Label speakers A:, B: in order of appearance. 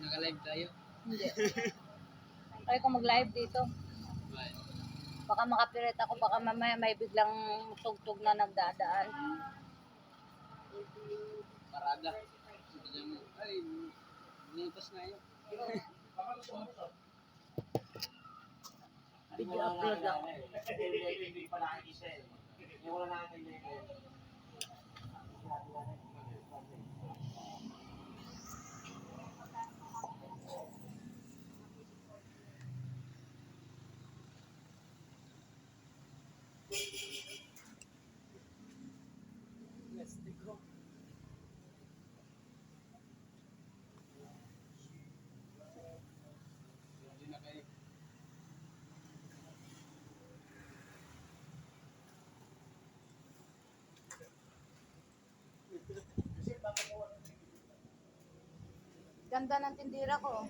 A: Naka-live tayo.
B: Hindi. Try ko mag-live dito.
A: Bye.
B: Baka makapirit ako, baka mamaya may biglang tugtog na nagdadaan.
A: Parada. Ay, bumuntas na yun.
B: Video upload lang.
C: Hindi pa nakikisa eh. Yung wala nakikita eh.
A: Hindi
B: Ganda ng tindira ko.